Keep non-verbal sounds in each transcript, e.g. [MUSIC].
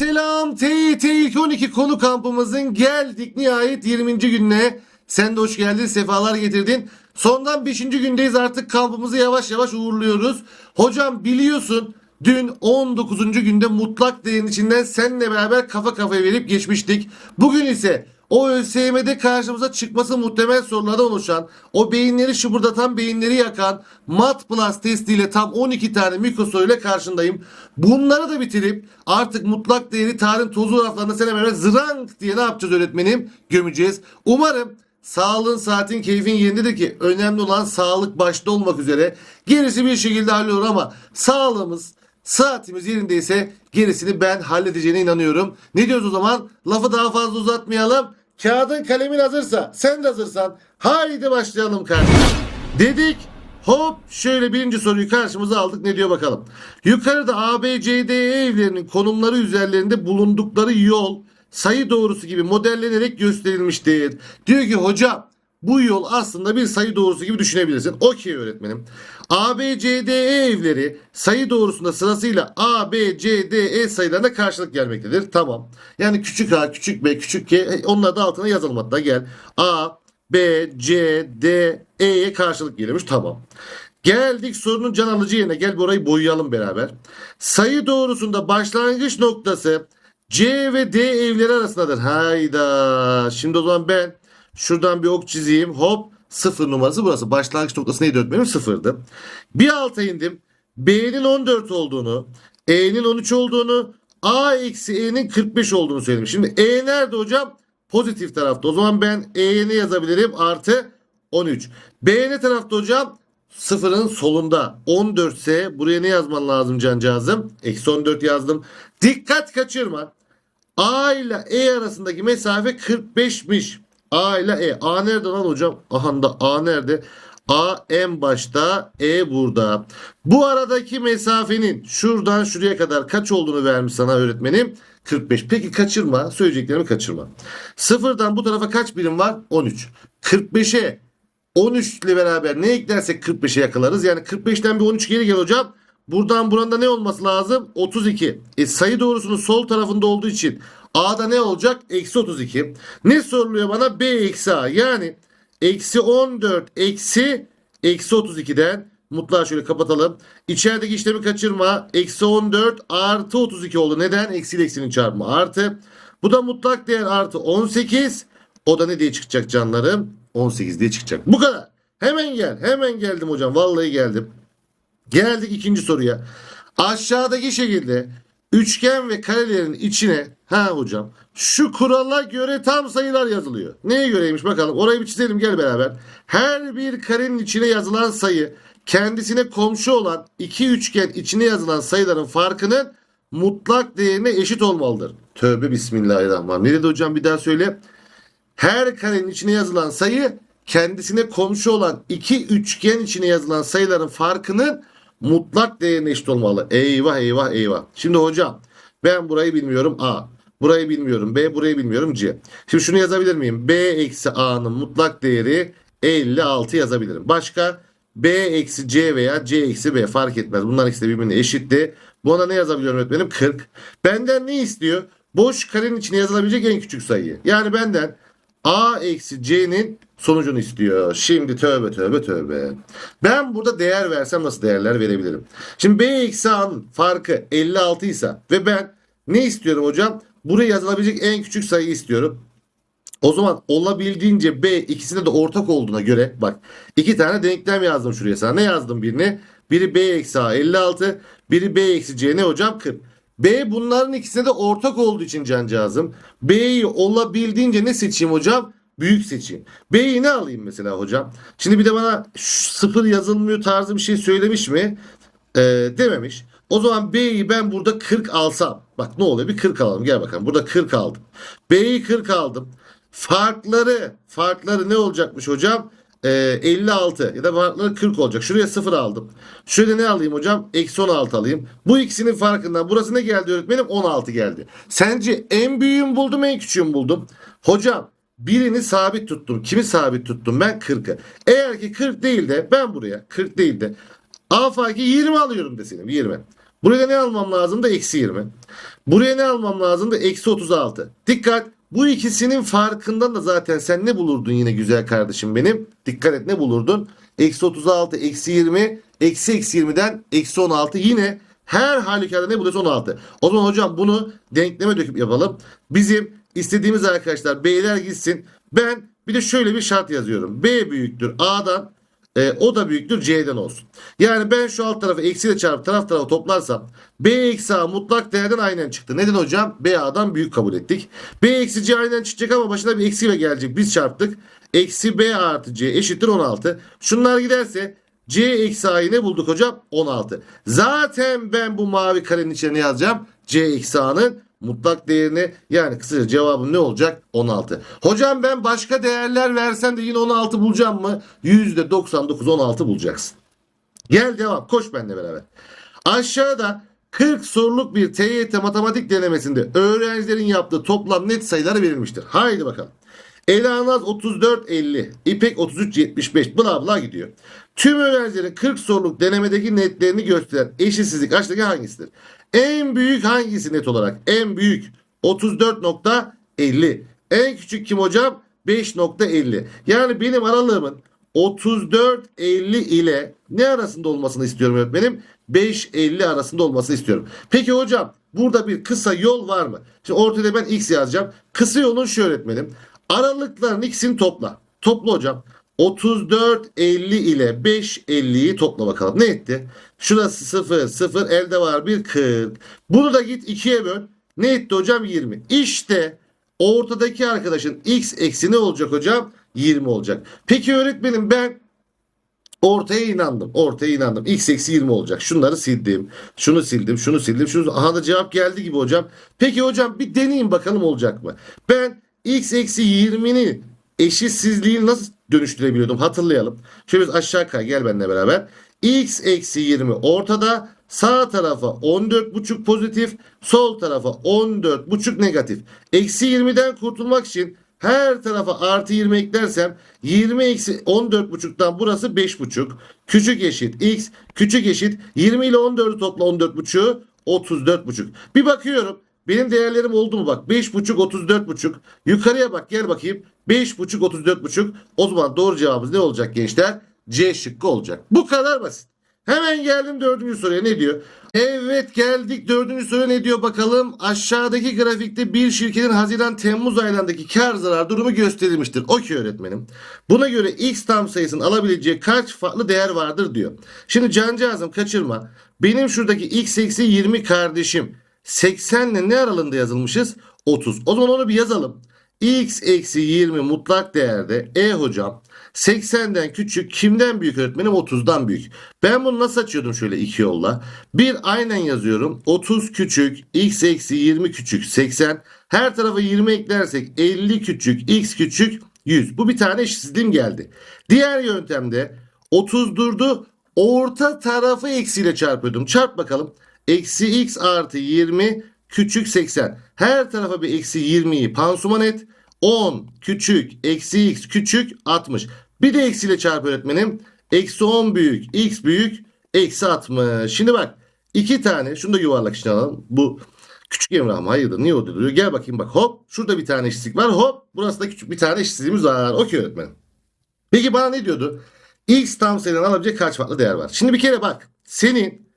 selam. TYT ilk 12 konu kampımızın geldik nihayet 20. gününe. Sen de hoş geldin, sefalar getirdin. Sondan 5. gündeyiz artık kampımızı yavaş yavaş uğurluyoruz. Hocam biliyorsun dün 19. günde mutlak değerin içinden seninle beraber kafa kafaya verip geçmiştik. Bugün ise o ÖSYM'de karşımıza çıkması muhtemel sorulardan oluşan, o beyinleri şıbırdatan, beyinleri yakan Mat Plus testiyle tam 12 tane mikro soruyla karşındayım. Bunları da bitirip artık mutlak değeri tarihin tozlu raflarında seninle beraber zırank diye ne yapacağız öğretmenim? Gömeceğiz. Umarım sağlığın, saatin, keyfin yerindedir ki önemli olan sağlık başta olmak üzere. Gerisi bir şekilde hallolur ama sağlığımız, Saatimiz yerindeyse gerisini ben halledeceğine inanıyorum. Ne diyoruz o zaman? Lafı daha fazla uzatmayalım. Kağıdın kalemin hazırsa, sen de hazırsan haydi başlayalım kardeşim. Dedik hop şöyle birinci soruyu karşımıza aldık. Ne diyor bakalım. Yukarıda A, B, C, D, E evlerinin konumları üzerlerinde bulundukları yol sayı doğrusu gibi modellenerek gösterilmiştir. Diyor ki hocam bu yol aslında bir sayı doğrusu gibi düşünebilirsin. Okey öğretmenim. A, B, C, D, E evleri sayı doğrusunda sırasıyla A, B, C, D, E sayılarına karşılık gelmektedir. Tamam. Yani küçük A, küçük B, küçük G e, onlar da altına yazalım hatta gel. A, B, C, D, E'ye karşılık geliyormuş. Tamam. Geldik sorunun can alıcı yerine. Gel burayı boyayalım beraber. Sayı doğrusunda başlangıç noktası C ve D evleri arasındadır. Hayda. Şimdi o zaman ben şuradan bir ok çizeyim. Hop. Sıfır numarası burası. Başlangıç noktası neydi öğretmenim? Sıfırdı. Bir alta indim. B'nin 14 olduğunu, E'nin 13 olduğunu, A eksi E'nin 45 olduğunu söyledim. Şimdi E nerede hocam? Pozitif tarafta. O zaman ben E'ye ne yazabilirim? Artı 13. B ne tarafta hocam? Sıfırın solunda. 14 ise buraya ne yazman lazım cancağızım? Eksi 14 yazdım. Dikkat kaçırma. A ile E arasındaki mesafe 45'miş. A ile E. A nerede lan hocam? Aha da A nerede? A en başta, E burada. Bu aradaki mesafenin şuradan şuraya kadar kaç olduğunu vermiş sana öğretmenim? 45. Peki kaçırma. Söyleyeceklerimi kaçırma. Sıfırdan bu tarafa kaç birim var? 13. 45'e 13 ile beraber ne eklersek 45'e yakalarız. Yani 45'ten bir 13 geri gel hocam. Buradan buranda ne olması lazım? 32. E, sayı doğrusunun sol tarafında olduğu için A'da ne olacak? Eksi 32. Ne soruluyor bana? B eksi A. Yani eksi 14 eksi eksi 32'den mutlağı şöyle kapatalım. İçerideki işlemi kaçırma. Eksi 14 artı 32 oldu. Neden? Eksi ile eksinin çarpımı artı. Bu da mutlak değer artı 18. O da ne diye çıkacak canlarım? 18 diye çıkacak. Bu kadar. Hemen gel. Hemen geldim hocam. Vallahi geldim. Geldik ikinci soruya. Aşağıdaki şekilde üçgen ve karelerin içine ha hocam şu kurala göre tam sayılar yazılıyor. Neye göreymiş bakalım. Orayı bir çizelim gel beraber. Her bir karenin içine yazılan sayı kendisine komşu olan iki üçgen içine yazılan sayıların farkının mutlak değerine eşit olmalıdır. Tövbe bismillahirrahmanirrahim. Ne dedi hocam bir daha söyle. Her karenin içine yazılan sayı kendisine komşu olan iki üçgen içine yazılan sayıların farkının mutlak değerine eşit olmalı. Eyvah eyvah eyvah. Şimdi hocam ben burayı bilmiyorum A. Burayı bilmiyorum B. Burayı bilmiyorum C. Şimdi şunu yazabilir miyim? B eksi A'nın mutlak değeri 56 yazabilirim. Başka B eksi C veya C eksi B fark etmez. Bunlar ikisi de birbirine eşitti. Buna ne yazabiliyorum öğretmenim? 40. Benden ne istiyor? Boş karenin içine yazılabilecek en küçük sayıyı. Yani benden A eksi C'nin sonucunu istiyor. Şimdi tövbe tövbe tövbe. Ben burada değer versem nasıl değerler verebilirim? Şimdi B eksi A'nın farkı 56 ise ve ben ne istiyorum hocam? Buraya yazılabilecek en küçük sayıyı istiyorum. O zaman olabildiğince B ikisinde de ortak olduğuna göre bak iki tane denklem yazdım şuraya sana. Ne yazdım birini? Biri B eksi A 56. Biri B eksi C ne hocam? 40. B bunların ikisine de ortak olduğu için cancağızım. B'yi olabildiğince ne seçeyim hocam? Büyük seçeyim. B'yi ne alayım mesela hocam? Şimdi bir de bana sıfır yazılmıyor tarzı bir şey söylemiş mi? Ee, dememiş. O zaman B'yi ben burada 40 alsam. Bak ne oluyor? Bir 40 alalım. Gel bakalım. Burada 40 aldım. B'yi 40 aldım. Farkları, farkları ne olacakmış hocam? Ee, 56 ya da farkları 40 olacak. Şuraya 0 aldım. Şöyle ne alayım hocam? Eksi 16 alayım. Bu ikisinin farkından burası ne geldi öğretmenim? 16 geldi. Sence en büyüğüm buldum en küçüğüm buldum. Hocam birini sabit tuttum. Kimi sabit tuttum? Ben 40'ı. Eğer ki 40 değil de ben buraya 40 değil de A farkı 20 alıyorum deselim 20. Buraya ne almam lazım da eksi 20. Buraya ne almam lazımdı? Eksi 36. Dikkat. Bu ikisinin farkından da zaten sen ne bulurdun yine güzel kardeşim benim? Dikkat et ne bulurdun? Eksi 36, eksi 20, eksi eksi 20'den eksi 16 yine her halükarda ne buluyorsa 16. O zaman hocam bunu denkleme döküp yapalım. Bizim istediğimiz arkadaşlar B'ler gitsin. Ben bir de şöyle bir şart yazıyorum. B büyüktür A'dan e, o da büyüktür C'den olsun. Yani ben şu alt tarafı eksiyle çarpıp taraf tarafa toplarsam B eksi A mutlak değerden aynen çıktı. Neden hocam? B A'dan büyük kabul ettik. B eksi C aynen çıkacak ama başına bir eksiyle gelecek. Biz çarptık. Eksi B artı C eşittir 16. Şunlar giderse C eksi A'yı ne bulduk hocam? 16. Zaten ben bu mavi karenin içine ne yazacağım? C eksi A'nın mutlak değerini yani kısaca cevabım ne olacak? 16. Hocam ben başka değerler versen de yine 16 bulacağım mı? %99 16 bulacaksın. Gel devam. Koş benimle beraber. Aşağıda 40 soruluk bir TYT matematik denemesinde öğrencilerin yaptığı toplam net sayıları verilmiştir. Haydi bakalım. Elanaz 34 50, İpek 33 75 bla bla gidiyor. Tüm öğrencilerin 40 soruluk denemedeki netlerini gösteren eşitsizlik aşağıdaki hangisidir? En büyük hangisi net olarak? En büyük 34.50. En küçük kim hocam? 5.50. Yani benim aralığımın 34.50 ile ne arasında olmasını istiyorum öğretmenim? 5.50 arasında olmasını istiyorum. Peki hocam burada bir kısa yol var mı? Şimdi ortada ben x yazacağım. Kısa yolun şu öğretmenim. Aralıkların ikisini topla. Topla hocam. 34.50 ile 5.50'yi topla bakalım. Ne etti? Şurası 0 0 elde var bir 40. Bunu da git 2'ye böl. Ne etti hocam? 20. İşte ortadaki arkadaşın x eksi ne olacak hocam? 20 olacak. Peki öğretmenim ben ortaya inandım. Ortaya inandım. X eksi 20 olacak. Şunları sildim. Şunu sildim. Şunu sildim. Şunu Aha da cevap geldi gibi hocam. Peki hocam bir deneyin bakalım olacak mı? Ben x eksi 20'nin eşitsizliğini nasıl dönüştürebiliyordum hatırlayalım. Şöyle biz aşağı kay gel benimle beraber. x eksi 20 ortada sağ tarafa 14,5 pozitif sol tarafa 14,5 negatif. Eksi 20'den kurtulmak için her tarafa artı 20 eklersem 20 eksi 14,5'tan burası 5,5. Küçük eşit x küçük eşit 20 ile 14'ü topla 14,5'ü 34,5. Bir bakıyorum benim değerlerim oldu mu bak 5.5 34.5 yukarıya bak gel bakayım 5.5 34.5 o zaman doğru cevabımız ne olacak gençler? C şıkkı olacak. Bu kadar basit. Hemen geldim dördüncü soruya ne diyor? Evet geldik dördüncü soruya ne diyor bakalım. Aşağıdaki grafikte bir şirketin Haziran-Temmuz aylarındaki kar zarar durumu gösterilmiştir. Okey öğretmenim. Buna göre X tam sayısının alabileceği kaç farklı değer vardır diyor. Şimdi cancağızım kaçırma. Benim şuradaki X eksi 20 kardeşim 80 ile ne aralığında yazılmışız? 30. O zaman onu bir yazalım. X eksi 20 mutlak değerde E hocam 80'den küçük kimden büyük öğretmenim 30'dan büyük. Ben bunu nasıl açıyordum şöyle iki yolla. Bir aynen yazıyorum 30 küçük x eksi 20 küçük 80 her tarafa 20 eklersek 50 küçük x küçük 100. Bu bir tane eşitsizliğim geldi. Diğer yöntemde 30 durdu orta tarafı eksiyle çarpıyordum. Çarp bakalım. Eksi x artı 20 küçük 80. Her tarafa bir eksi 20'yi pansuman et. 10 küçük eksi x küçük 60. Bir de eksiyle çarp öğretmenim. Eksi 10 büyük x büyük eksi 60. Şimdi bak iki tane şunu da yuvarlak içine alalım. Bu küçük Emrah mı? Hayırdır niye orada duruyor? Gel bakayım bak hop şurada bir tane eşitlik var hop burası da küçük bir tane eşitsizliğimiz var. Okey öğretmenim. Peki bana ne diyordu? X tam sayıdan alabilecek kaç farklı değer var? Şimdi bir kere bak senin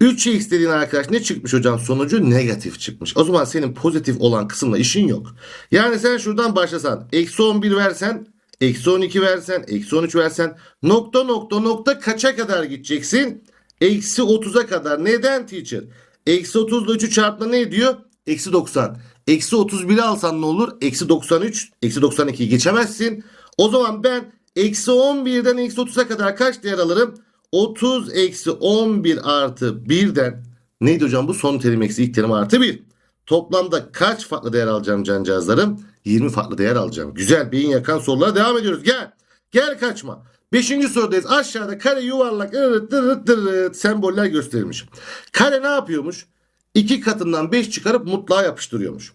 3x dediğin arkadaş ne çıkmış hocam sonucu? Negatif çıkmış. O zaman senin pozitif olan kısımla işin yok. Yani sen şuradan başlasan eksi 11 versen eksi 12 versen eksi 13 versen nokta nokta nokta kaça kadar gideceksin? Eksi 30'a kadar. Neden teacher? Eksi 30 ile 3'ü çarpma ne ediyor? Eksi 90. Eksi 31'i alsan ne olur? Eksi 93. Eksi 92'yi geçemezsin. O zaman ben eksi 11'den eksi 30'a kadar kaç değer alırım? 30 eksi 11 artı 1'den neydi hocam bu? Son terim eksi ilk terim artı 1. Toplamda kaç farklı değer alacağım cancağızlarım? 20 farklı değer alacağım. Güzel beyin yakan sorulara devam ediyoruz. Gel. Gel kaçma. Beşinci sorudayız. Aşağıda kare yuvarlak ırıt ırıt ırıt semboller gösterilmiş. Kare ne yapıyormuş? İki katından 5 çıkarıp mutlağa yapıştırıyormuş.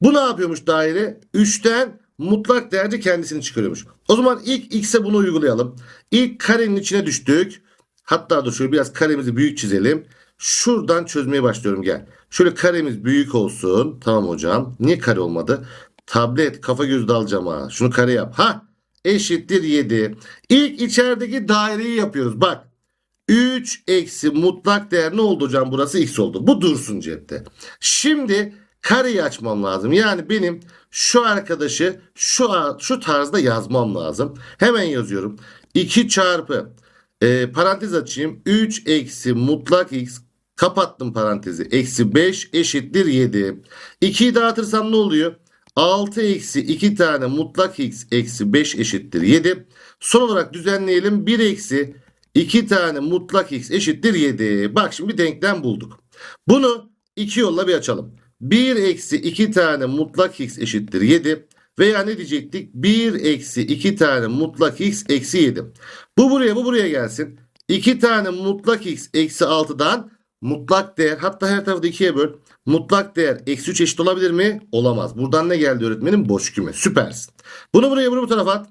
Bu ne yapıyormuş daire? 3'ten mutlak değerci kendisini çıkarıyormuş. O zaman ilk x'e bunu uygulayalım. İlk karenin içine düştük. Hatta dur şöyle biraz karemizi büyük çizelim. Şuradan çözmeye başlıyorum gel. Şöyle karemiz büyük olsun. Tamam hocam. Niye kare olmadı? Tablet kafa göz dalacağım ha. Şunu kare yap. Ha eşittir 7. İlk içerideki daireyi yapıyoruz. Bak 3 eksi mutlak değer ne oldu hocam? Burası x oldu. Bu dursun cepte. Şimdi kareyi açmam lazım. Yani benim şu arkadaşı şu şu tarzda yazmam lazım. Hemen yazıyorum. 2 çarpı e, parantez açayım. 3 eksi mutlak x kapattım parantezi. Eksi 5 eşittir 7. 2'yi dağıtırsam ne oluyor? 6 eksi 2 tane mutlak x eksi 5 eşittir 7. Son olarak düzenleyelim. 1 eksi 2 tane mutlak x eşittir 7. Bak şimdi bir denklem bulduk. Bunu iki yolla bir açalım. 1 eksi 2 tane mutlak x eşittir 7. Veya ne diyecektik? 1 eksi 2 tane mutlak x eksi 7. Bu buraya bu buraya gelsin. 2 tane mutlak x eksi 6'dan mutlak değer hatta her tarafı da 2'ye böl. Mutlak değer eksi 3 eşit olabilir mi? Olamaz. Buradan ne geldi öğretmenim? Boş küme. Süpersin. Bunu buraya bunu bu tarafa at.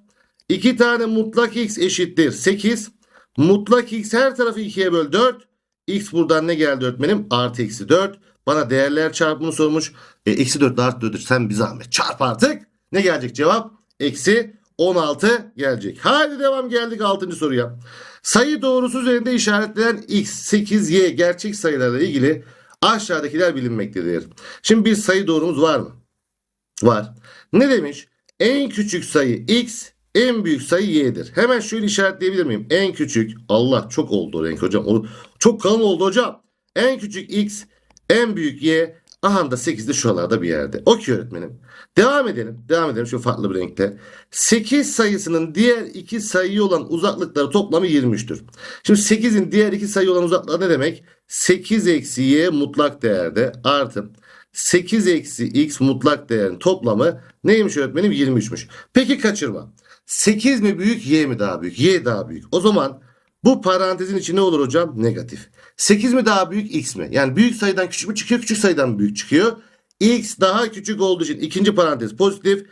2 tane mutlak x eşittir 8. Mutlak x her tarafı 2'ye böl 4. X buradan ne geldi öğretmenim? Artı eksi 4. Bana değerler çarpımını sormuş. E, eksi 4 artı 4 sen bir zahmet çarp artık. Ne gelecek cevap? Eksi 16 gelecek. Hadi devam geldik 6. soruya. Sayı doğrusu üzerinde işaretlenen x, 8, y gerçek sayılarla ilgili aşağıdakiler bilinmektedir. Şimdi bir sayı doğrumuz var mı? Var. Ne demiş? En küçük sayı x, en büyük sayı y'dir. Hemen şöyle işaretleyebilir miyim? En küçük, Allah çok oldu renk hocam. Çok kalın oldu hocam. En küçük x, en büyük y, aha da 8 de şuralarda bir yerde. Okey öğretmenim. Devam edelim. Devam edelim şu farklı bir renkte. 8 sayısının diğer iki sayı olan uzaklıkları toplamı 23'tür. Şimdi 8'in diğer iki sayı olan uzaklığı ne demek? 8 eksi y mutlak değerde artı 8 eksi x mutlak değerin toplamı neymiş öğretmenim? 23'müş. Peki kaçırma. 8 mi büyük y mi daha büyük? Y daha büyük. O zaman bu parantezin içi ne olur hocam? Negatif. 8 mi daha büyük x mi? Yani büyük sayıdan küçük mü çıkıyor? Küçük sayıdan mı büyük çıkıyor? x daha küçük olduğu için ikinci parantez pozitif.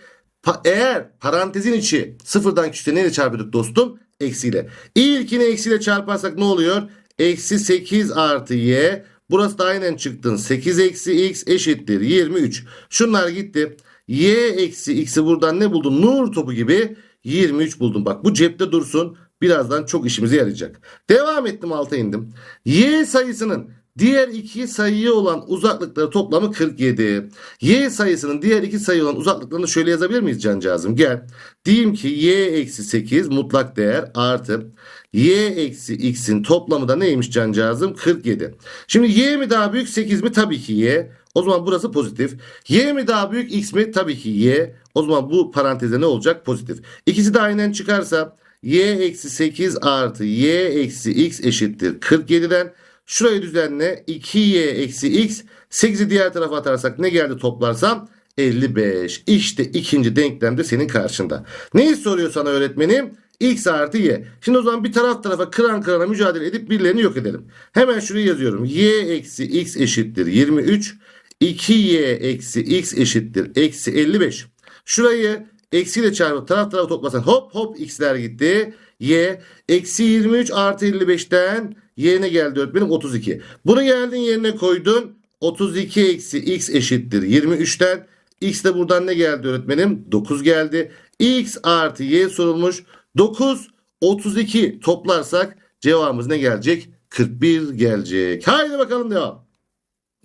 Pa- eğer parantezin içi sıfırdan küçükse neyle çarpıyorduk dostum? Eksiyle. İlkini eksiyle çarparsak ne oluyor? Eksi 8 artı y. Burası da aynen çıktın. 8 eksi x eşittir 23. Şunlar gitti. y eksi x'i buradan ne buldun? Nur topu gibi 23 buldum. Bak bu cepte dursun. Birazdan çok işimize yarayacak. Devam ettim alta indim. Y sayısının diğer iki sayıya olan uzaklıkları toplamı 47. Y sayısının diğer iki sayı olan uzaklıklarını şöyle yazabilir miyiz cancağızım? Gel. Diyeyim ki y eksi 8 mutlak değer artı y eksi x'in toplamı da neymiş cancağızım? 47. Şimdi y mi daha büyük 8 mi? Tabii ki y. O zaman burası pozitif. Y mi daha büyük x mi? Tabii ki y. O zaman bu parantezde ne olacak? Pozitif. İkisi de aynen çıkarsa y eksi 8 artı y eksi x eşittir 47'den. Şurayı düzenle 2y eksi x 8'i diğer tarafa atarsak ne geldi toplarsam 55. İşte ikinci denklem de senin karşında. Neyi soruyor sana öğretmenim? X artı y. Şimdi o zaman bir taraf tarafa kıran kırana mücadele edip birilerini yok edelim. Hemen şurayı yazıyorum. y eksi x eşittir 23. 2y eksi x eşittir eksi 55. Şurayı eksiyle çarpıp taraf tarafa toplasan hop hop x'ler gitti. y eksi 23 artı 55'ten y ne geldi öğretmenim 32. Bunu geldin yerine koydun. 32 eksi x eşittir 23'ten. X de buradan ne geldi öğretmenim? 9 geldi. x artı y sorulmuş. 9, 32 toplarsak cevabımız ne gelecek? 41 gelecek. Haydi bakalım devam.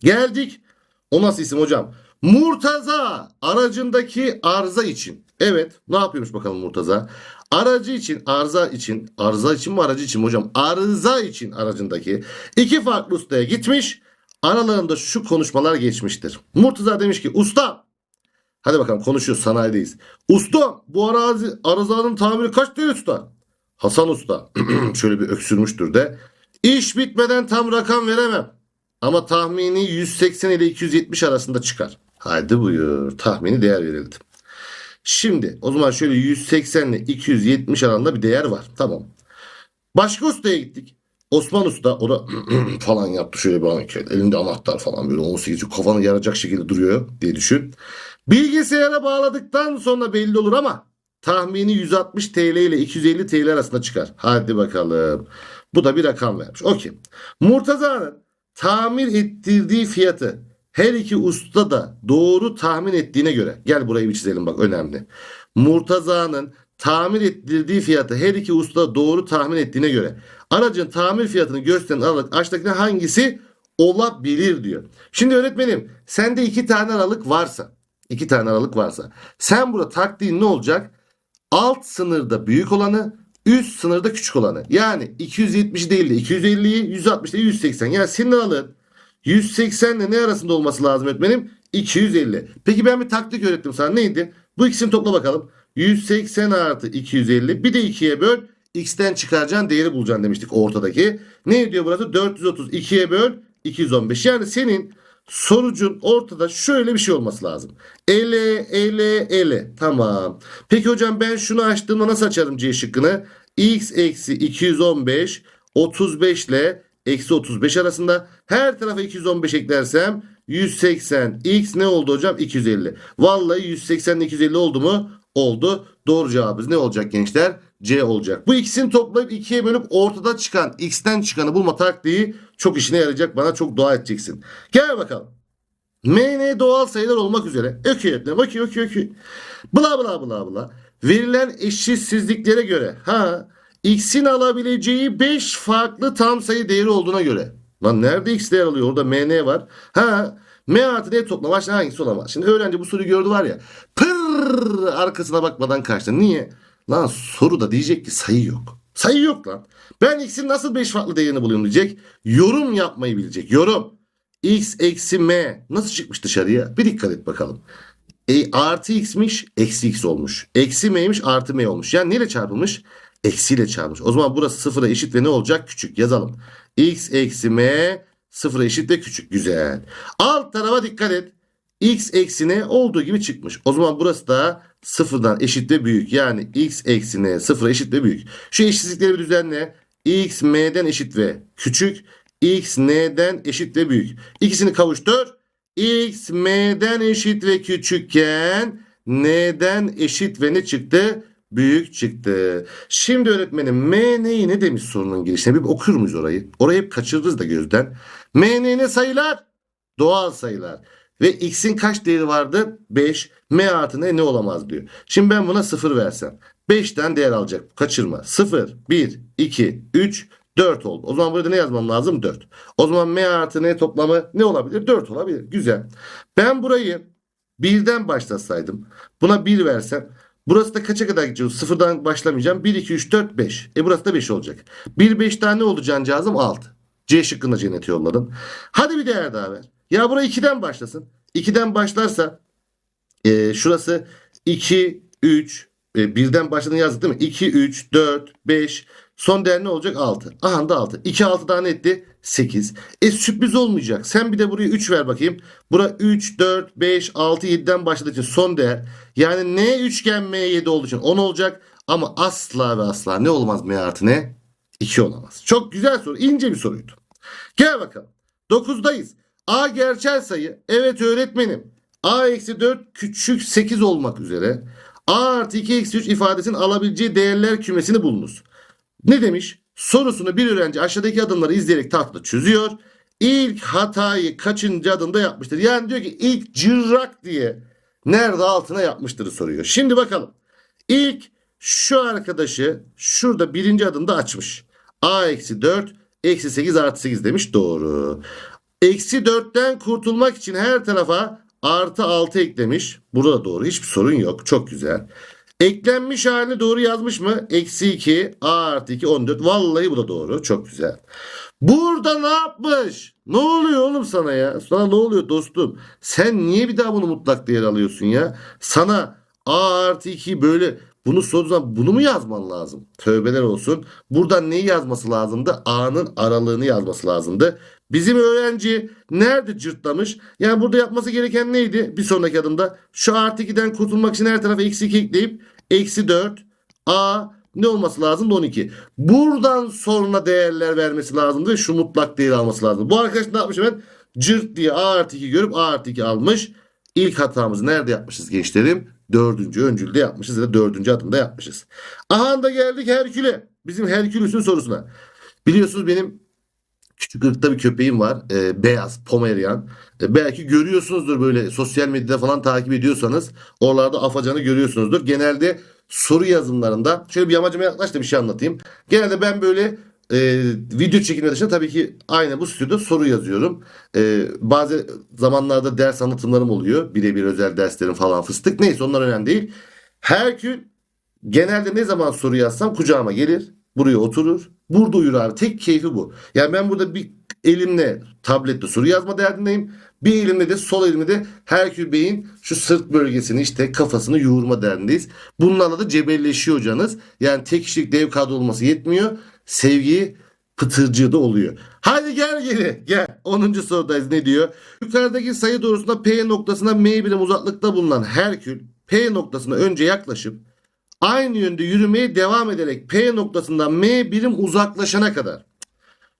Geldik. O nasıl isim hocam? Murtaza aracındaki arıza için. Evet ne yapıyormuş bakalım Murtaza? Aracı için arıza için arıza için mi aracı için mi hocam? Arıza için aracındaki iki farklı ustaya gitmiş. Aralarında şu konuşmalar geçmiştir. Murtaza demiş ki usta Hadi bakalım konuşuyoruz sanayideyiz. Usta bu arazi arızanın tamiri kaç TL tutar? Hasan Usta [CLEARS THROAT] şöyle bir öksürmüştür de. İş bitmeden tam rakam veremem. Ama tahmini 180 ile 270 arasında çıkar. Haydi buyur. Tahmini değer verildi. Şimdi o zaman şöyle 180 ile 270 arasında bir değer var. Tamam. Başka ustaya gittik. Osman Usta o da [CLEARS THROAT] falan yaptı şöyle bir anket. Elinde anahtar falan böyle 18 kafanı yaracak şekilde duruyor diye düşün. Bilgisayara bağladıktan sonra belli olur ama tahmini 160 TL ile 250 TL arasında çıkar. Hadi bakalım. Bu da bir rakam vermiş. Okey. Murtaza'nın tamir ettirdiği fiyatı her iki usta da doğru tahmin ettiğine göre gel burayı bir çizelim bak önemli. Murtaza'nın tamir ettirdiği fiyatı her iki usta doğru tahmin ettiğine göre aracın tamir fiyatını gösteren aralık aşağıdaki hangisi olabilir diyor. Şimdi öğretmenim sende iki tane aralık varsa iki tane aralık varsa sen burada taktiğin ne olacak? Alt sınırda büyük olanı üst sınırda küçük olanı. Yani 270 değil de 250'yi 160 ile 180. Yani senin aralığın 180 ile ne arasında olması lazım öğretmenim? 250. Peki ben bir taktik öğrettim sana. Neydi? Bu ikisini topla bakalım. 180 artı 250. Bir de 2'ye böl. X'ten çıkaracağın değeri bulacaksın demiştik ortadaki. Ne ediyor burası? 430. 2'ye böl. 215. Yani senin sonucun ortada şöyle bir şey olması lazım. Ele, ele, ele. Tamam. Peki hocam ben şunu açtığımda nasıl açarım C şıkkını? X eksi 215 35 ile eksi 35 arasında her tarafa 215 eklersem 180 x ne oldu hocam? 250 vallahi 180 ile 250 oldu mu? Oldu. Doğru cevabımız ne olacak gençler? C olacak. Bu ikisini toplayıp ikiye bölüp ortada çıkan x'ten çıkanı bulma taktiği çok işine yarayacak. Bana çok dua edeceksin. Gel bakalım. MN doğal sayılar olmak üzere. Ökü ökü ökü ökü. Bla bla bla bla. Verilen eşitsizliklere göre ha x'in alabileceği 5 farklı tam sayı değeri olduğuna göre. Lan nerede x değer alıyor? Orada mn var. Ha m artı n toplam aşağı hangisi olamaz? Şimdi öğrenci bu soruyu gördü var ya. Pırr arkasına bakmadan kaçtı. Niye? Lan soruda diyecek ki sayı yok. Sayı yok lan. Ben x'in nasıl 5 farklı değerini buluyorum diyecek. Yorum yapmayı bilecek. Yorum. x eksi m nasıl çıkmış dışarıya? Bir dikkat et bakalım. E, artı x'miş eksi x olmuş. Eksi m'ymiş artı m olmuş. Yani neyle çarpılmış? Eksiyle çarpmış. O zaman burası sıfıra eşit ve ne olacak? Küçük yazalım. X eksi m sıfıra eşit ve küçük. Güzel. Alt tarafa dikkat et. x eksi n olduğu gibi çıkmış. O zaman burası da sıfırdan eşit ve büyük. Yani x eksi n sıfıra eşit ve büyük. Şu eşitsizlikleri bir düzenle. x m'den eşit ve küçük. x n'den eşit ve büyük. İkisini kavuştur. x m'den eşit ve küçükken n'den eşit ve ne çıktı? Büyük çıktı. Şimdi öğretmenim M neyi ne demiş sorunun girişine bir okur muyuz orayı? Orayı hep kaçırırız da gözden. M ne sayılar? Doğal sayılar. Ve x'in kaç değeri vardı? 5. M artı ne ne olamaz diyor. Şimdi ben buna 0 versem. 5'ten değer alacak. Kaçırma. 0, 1, 2, 3, 4 oldu. O zaman burada ne yazmam lazım? 4. O zaman M artı ne toplamı ne olabilir? 4 olabilir. Güzel. Ben burayı birden başlasaydım. Buna 1 versem. Burası da kaça kadar gideceğiz? Sıfırdan başlamayacağım. 1, 2, 3, 4, 5. E burası da 5 olacak. 1, 5 tane oldu cancağızım 6. C şıkkında cenneti yolladım. Hadi bir değer daha ver. Ya buraya 2'den başlasın. 2'den başlarsa e, şurası 2, 3, e, birden başladığını yazdık değil mi? 2, 3, 4, 5. Son değer ne olacak? 6. Aha da 6. 2, 6 daha ne etti? 8. E sürpriz olmayacak. Sen bir de buraya 3 ver bakayım. Bura 3, 4, 5, 6, 7'den başladığı için son değer. Yani n üçgen m7 olduğu için 10 olacak. Ama asla ve asla ne olmaz m artı ne? 2 olamaz. Çok güzel soru. ince bir soruydu. Gel bakalım. 9'dayız. A gerçel sayı. Evet öğretmenim. A eksi 4 küçük 8 olmak üzere. A artı 2 eksi 3 ifadesinin alabileceği değerler kümesini bulunuz. Ne demiş? Sorusunu bir öğrenci aşağıdaki adımları izleyerek tahtada çözüyor. İlk hatayı kaçıncı adımda yapmıştır? Yani diyor ki ilk cırrak diye nerede altına yapmıştır soruyor. Şimdi bakalım. İlk şu arkadaşı şurada birinci adımda açmış. A eksi 4 eksi 8 artı 8 demiş doğru. Eksi 4'ten kurtulmak için her tarafa artı 6 eklemiş. Burada doğru hiçbir sorun yok. Çok güzel. Eklenmiş halini doğru yazmış mı? Eksi 2 A artı 2 14. Vallahi bu da doğru. Çok güzel. Burada ne yapmış? Ne oluyor oğlum sana ya? Sana ne oluyor dostum? Sen niye bir daha bunu mutlak değer alıyorsun ya? Sana A artı 2 böyle bunu sorduğun bunu mu yazman lazım? Tövbeler olsun. Buradan neyi yazması lazımdı? A'nın aralığını yazması lazımdı. Bizim öğrenci nerede cırtlamış? Yani burada yapması gereken neydi? Bir sonraki adımda şu artı 2'den kurtulmak için her tarafa eksi 2 ekleyip eksi 4 A ne olması lazım? 12. Buradan sonra değerler vermesi lazımdı ve şu mutlak değeri alması lazım. Bu arkadaş ne yapmış hemen? Cırt diye A artı 2 görüp A artı 2 almış. İlk hatamızı nerede yapmışız gençlerim? Dördüncü öncülde yapmışız ya da dördüncü adımda yapmışız. Aha da geldik Herkül'e. Bizim Herkülüs'ün sorusuna. Biliyorsunuz benim küçük ırkta bir köpeğim var. E, beyaz Pomerian. E, belki görüyorsunuzdur böyle sosyal medyada falan takip ediyorsanız. Oralarda afacanı görüyorsunuzdur. Genelde soru yazımlarında şöyle bir yamacıma yaklaş da bir şey anlatayım. Genelde ben böyle e, video çekimleri dışında tabii ki aynı bu stüdyoda soru yazıyorum. E, bazı zamanlarda ders anlatımlarım oluyor. Birebir özel derslerim falan fıstık. Neyse onlar önemli değil. Herkül genelde ne zaman soru yazsam kucağıma gelir. Buraya oturur. Burada uyur abi. Tek keyfi bu. Yani ben burada bir elimle tablette soru yazma derdindeyim. Bir elimle de sol elimle de Herkül Bey'in şu sırt bölgesini işte kafasını yoğurma derdindeyiz. Bunlarla da cebelleşiyor hocanız. Yani tek kişilik dev kadro olması yetmiyor. Sevgi pıtırcığı da oluyor. Hadi gel geri gel. 10. sorudayız ne diyor? Yukarıdaki sayı doğrusunda P noktasına M birim uzaklıkta bulunan Herkül P noktasına önce yaklaşıp aynı yönde yürümeye devam ederek P noktasından M birim uzaklaşana kadar.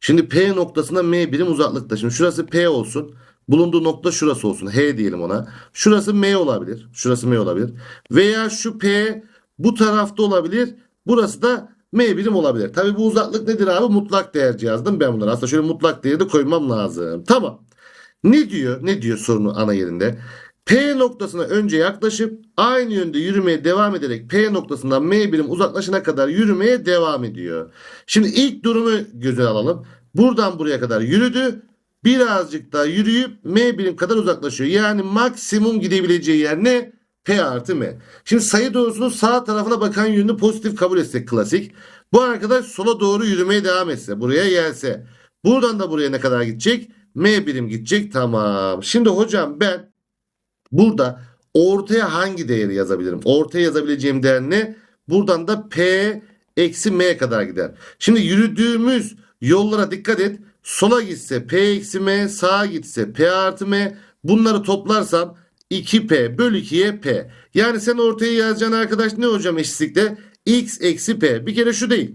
Şimdi P noktasına M birim uzaklıkta. Şimdi şurası P olsun. Bulunduğu nokta şurası olsun. H diyelim ona. Şurası M olabilir. Şurası M olabilir. Veya şu P bu tarafta olabilir. Burası da M birim olabilir. Tabi bu uzaklık nedir abi? Mutlak değerci yazdım ben bunları. Aslında şöyle mutlak değeri de koymam lazım. Tamam. Ne diyor? Ne diyor sorunun ana yerinde? P noktasına önce yaklaşıp aynı yönde yürümeye devam ederek P noktasından M birim uzaklaşana kadar yürümeye devam ediyor. Şimdi ilk durumu göze alalım. Buradan buraya kadar yürüdü. Birazcık daha yürüyüp M birim kadar uzaklaşıyor. Yani maksimum gidebileceği yer ne? P artı M. Şimdi sayı doğrusunun sağ tarafına bakan yönünü pozitif kabul etsek klasik. Bu arkadaş sola doğru yürümeye devam etse. Buraya gelse. Buradan da buraya ne kadar gidecek? M birim gidecek. Tamam. Şimdi hocam ben burada ortaya hangi değeri yazabilirim? Ortaya yazabileceğim değer ne? Buradan da P eksi M kadar gider. Şimdi yürüdüğümüz yollara dikkat et. Sola gitse P eksi M, sağa gitse P artı M. Bunları toplarsam 2P bölü 2'ye P. Yani sen ortaya yazacağın arkadaş ne hocam eşitlikte? X eksi P. Bir kere şu değil.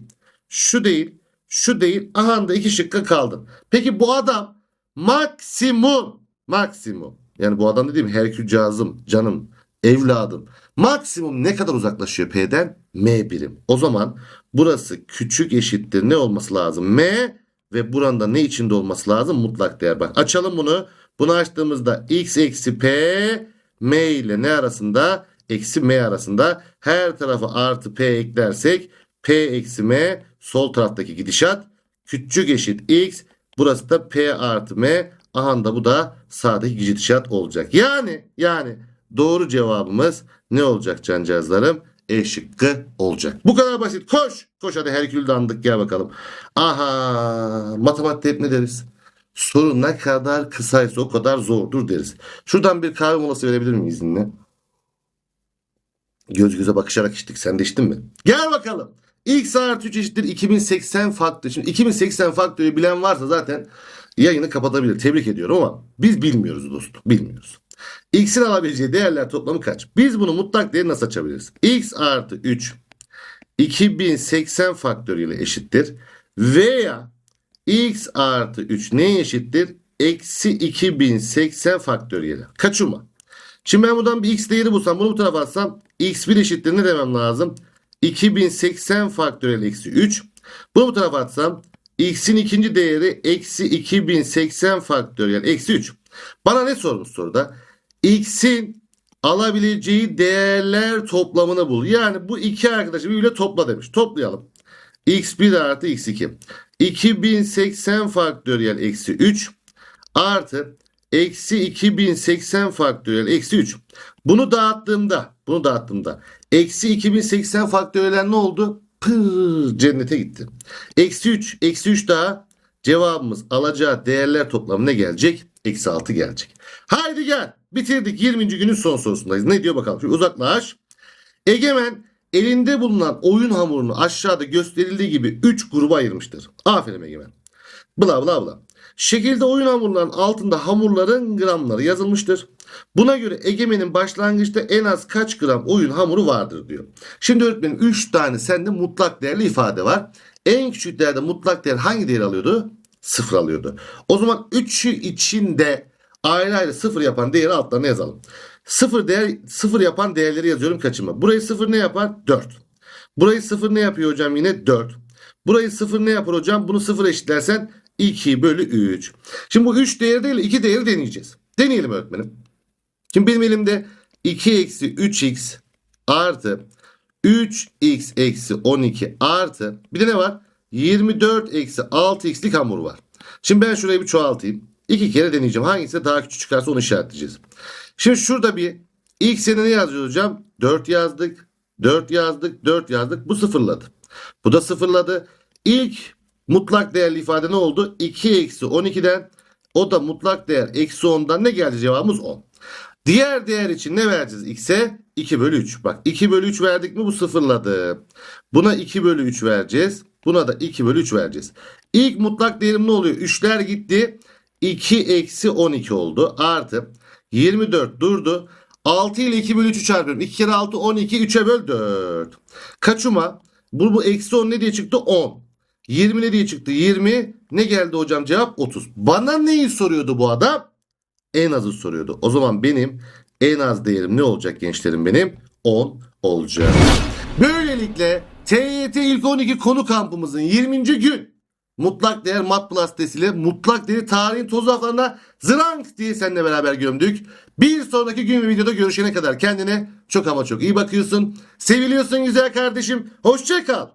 Şu değil. Şu değil. Aha da iki şıkka kaldın. Peki bu adam maksimum maksimum yani bu adam dediğim Herkül cazım, canım, evladım. Maksimum ne kadar uzaklaşıyor P'den? M birim. O zaman burası küçük eşittir ne olması lazım? M ve buranda ne içinde olması lazım? Mutlak değer. Bak açalım bunu. Bunu açtığımızda x eksi p m ile ne arasında? Eksi m arasında. Her tarafa artı p eklersek p eksi m sol taraftaki gidişat küçük eşit x. Burası da p artı m. Aha da bu da sağdaki gidişat olacak. Yani yani doğru cevabımız ne olacak cancağızlarım? E şıkkı olacak. Bu kadar basit. Koş. Koş hadi Herkül dandık gel bakalım. Aha matematikte hep ne deriz? Soru ne kadar kısaysa o kadar zordur deriz. Şuradan bir kahve molası verebilir miyim izinle? Göz göze bakışarak içtik. Sen de içtin mi? Gel bakalım. X artı 3 eşittir 2080 faktörü. Şimdi 2080 faktörü bilen varsa zaten yayını kapatabilir. Tebrik ediyorum ama biz bilmiyoruz dostum. Bilmiyoruz. X'in alabileceği değerler toplamı kaç? Biz bunu mutlak değeri nasıl açabiliriz? X artı 3 2080 faktörüyle eşittir. Veya X artı 3 neye eşittir? Eksi 2080 faktöriyeli. Kaçuma. Şimdi ben buradan bir x değeri bulsam bunu bu tarafa atsam x1 eşittir ne demem lazım? 2080 faktöriyel eksi 3. Bunu bu tarafa atsam x'in ikinci değeri eksi 2080 faktöriyel eksi 3. Bana ne sormuş soruda? x'in alabileceği değerler toplamını bul. Yani bu iki arkadaşı birbiriyle topla demiş. Toplayalım. x1 artı x2. 2080 faktöriyel eksi 3 artı eksi 2080 faktöriyel eksi 3. Bunu dağıttığımda bunu dağıttığımda eksi 2080 faktöriyel ne oldu? Pır cennete gitti. Eksi 3 eksi 3 daha cevabımız alacağı değerler toplamı ne gelecek? Eksi 6 gelecek. Haydi gel bitirdik 20. günün son sorusundayız. Ne diyor bakalım? Şimdi uzaklaş. Egemen elinde bulunan oyun hamurunu aşağıda gösterildiği gibi 3 gruba ayırmıştır. Aferin Egemen. Bla bla bla. Şekilde oyun hamurlarının altında hamurların gramları yazılmıştır. Buna göre Egemen'in başlangıçta en az kaç gram oyun hamuru vardır diyor. Şimdi öğretmenim 3 tane sende mutlak değerli ifade var. En küçük değerde mutlak değer hangi değer alıyordu? Sıfır alıyordu. O zaman 3'ü içinde ayrı ayrı sıfır yapan değeri altlarına yazalım. Sıfır değer sıfır yapan değerleri yazıyorum kaçıma. Burayı sıfır ne yapar? 4. Burayı sıfır ne yapıyor hocam yine? 4. Burayı sıfır ne yapar hocam? Bunu sıfır eşitlersen 2 bölü 3. Şimdi bu 3 değeri değil 2 değeri deneyeceğiz. Deneyelim öğretmenim. Şimdi benim elimde 2 eksi 3x artı 3x eksi 12 artı bir de ne var? 24 eksi 6x'lik hamur var. Şimdi ben şurayı bir çoğaltayım. İki kere deneyeceğim. Hangisi daha küçük çıkarsa onu işaretleyeceğiz. Şimdi şurada bir ilk sene ne yazıyoruz hocam? 4 yazdık. 4 yazdık. 4 yazdık. Bu sıfırladı. Bu da sıfırladı. İlk mutlak değerli ifade ne oldu? 2 eksi 12'den o da mutlak değer eksi 10'dan ne geldi cevabımız 10. Diğer değer için ne vereceğiz x'e? 2 bölü 3. Bak 2 bölü 3 verdik mi bu sıfırladı. Buna 2 bölü 3 vereceğiz. Buna da 2 bölü 3 vereceğiz. İlk mutlak değerim ne oluyor? 3'ler gitti. 2 eksi 12 oldu. Artı 24 durdu. 6 ile 2 bölü 3'ü çarpıyorum. 2 kere 6 12 3'e böl 4. Kaçuma? Bu, bu eksi 10 ne diye çıktı? 10. 20 ne diye çıktı? 20. Ne geldi hocam cevap? 30. Bana neyi soruyordu bu adam? En azı soruyordu. O zaman benim en az değerim ne olacak gençlerim benim? 10 olacak. Böylelikle TYT ilk 12 konu kampımızın 20. gün mutlak değer mat plus mutlak değeri tarihin toz raflarına zırank diye seninle beraber gömdük. Bir sonraki gün ve videoda görüşene kadar kendine çok ama çok iyi bakıyorsun. Seviliyorsun güzel kardeşim. Hoşça kal.